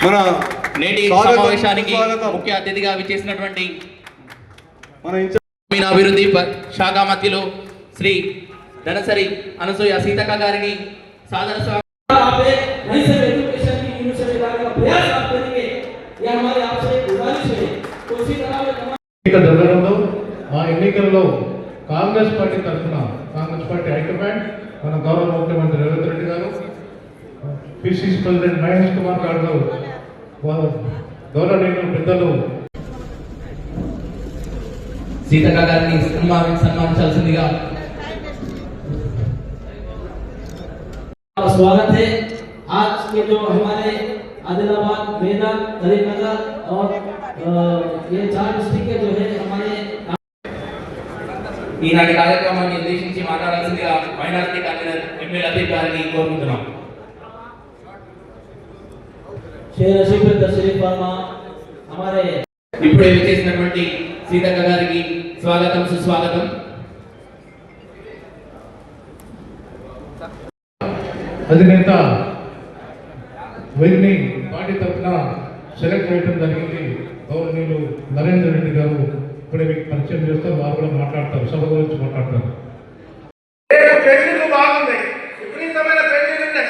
మన నేటి సమావేశానికి ముఖ్య అతిథిగా విచ్చేసినటువంటి మన అభివృద్ధి శాఖ మధ్యలో శ్రీ ధనసరి అనసూయ సీతక్క గారిని సాదర స్వామి మా ఎన్నికల్లో కాంగ్రెస్ పార్టీ తరఫున కాంగ్రెస్ పార్టీ హైకమాండ్ మన గౌరవ ముఖ్యమంత్రి రేవంత్ రెడ్డి గారు పిసిసి ప్రెసిడెంట్ మహేష్ కుమార్ గారు వారు గౌరవనీయులు పెద్దలు సీతక్క గారిని సన్మాని సన్మానించాల్సిందిగా का स्वागत है आज के जो हमारे आदिलाबाद मेदक करीमनगर और अ, ये चार डिस्ट्रिक्ट के जो है हमारे ఈనాటి కార్యక్రమాన్ని ఉద్దేశించి మాట్లాడాల్సిందిగా మైనారిటీ కన్వీనర్ ఎమ్మెల్యే అతీఫ్ గారిని కోరుకుంటున్నాం ఇప్పుడే విచ్చేసినటువంటి సీతక్క గారికి స్వాగతం సుస్వాగతం. అధినేత వీరిని పార్టీ తరఫున సెలెక్ట్ చేయడం జరిగింది. గౌరవనీయులు నరేంద్ర రెడ్డి గారు ఇప్పుడే మీకు పరిచయం చేస్తారు. వారు కూడా మాట్లాడతారు. సభ గురించి మాట్లాడతారు. బాగున్నాయి విపరీతమైన ఉన్నాయి.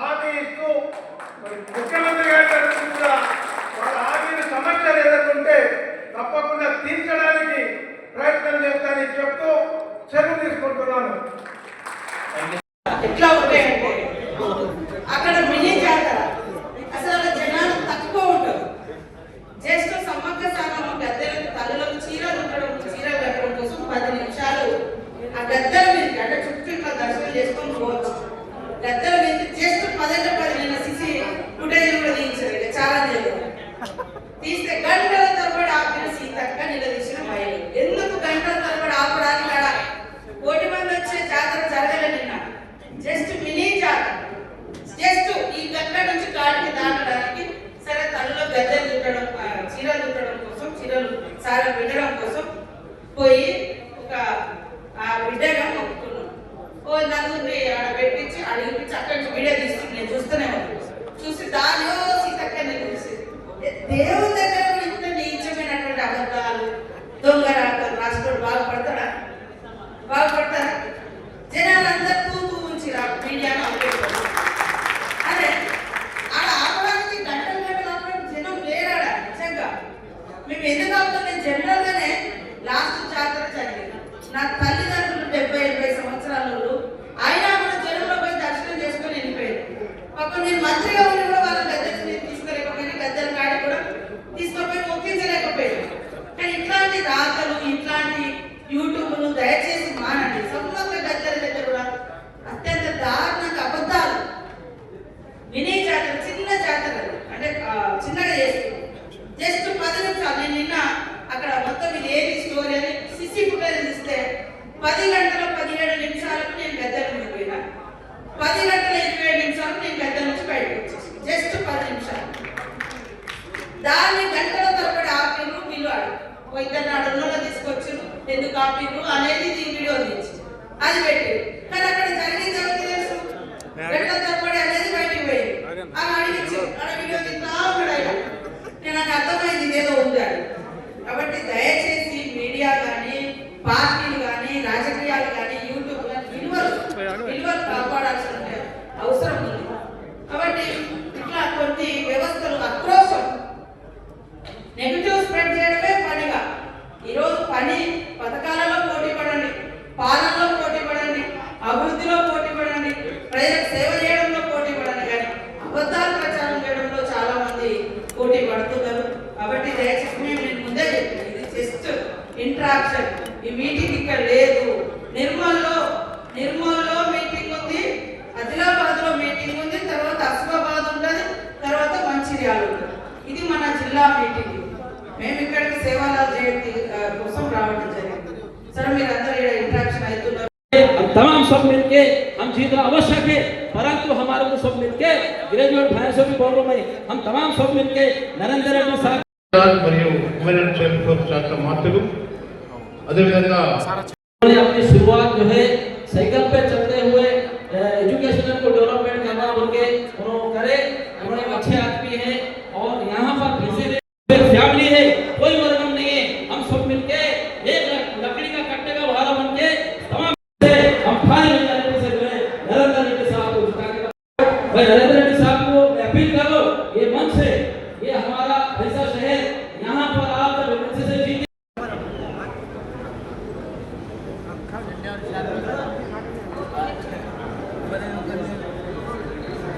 హామీ ఇస్తూ మరి ముఖ్యమంత్రి గారి కూడా వాళ్ళ హామీని సమస్యలు ఏదైతే తప్పకుండా తీర్చడానికి ప్రయత్నం చేస్తానని చెప్తూ చెరువు తీసుకుంటున్నాను. సార్ వినడం కోసం పోయి ఒక ఆ బిడ్డగా మొక్కుకున్నాం ఓ నలుగురిని ఆడ పెట్టించి అడిగిపించి అక్కడి నుంచి వీడియో తీసుకుని నేను చూస్తూనే చూసి దానిలో సీతక్క నేను చూసి దేవుని దగ్గర కూడా ఇంత నీచమైనటువంటి అబద్ధాలు దొంగ para మీటింగ్ ఇక్కడ లేదు. నిర్మల్లో నిర్మల్లో మీటింగ్ ఉంది ఆదిలాబాద్లో మీటింగ్ ఉంది తర్వాత అసిఫాబాద్ ఉంటుంది తర్వాత మంచిర్యాల ఉంటుంది. ఇది మన జిల్లా మీటింగ్. మేము ఇక్కడికి సేవల జయంతి కోసం రావడం జరిగింది. సార్ మీరు అందరూ ఇంట్రాక్షన్ అవుతున్నారు. తమాం सब मिलके हम जीतना आवश्यक है परंतु हमारे को सब मिलके ग्रेजुएट भाई से भी बोल रहा हूँ हम तमाम सब मिलके नरेंद्र మరియు ఉమెన్ అండ్ చైల్డ్ ఫోర్ శాఖ అదేవిధంగా उन्होंने अपनी शुरुआत जो है साइकिल पे चलते हुए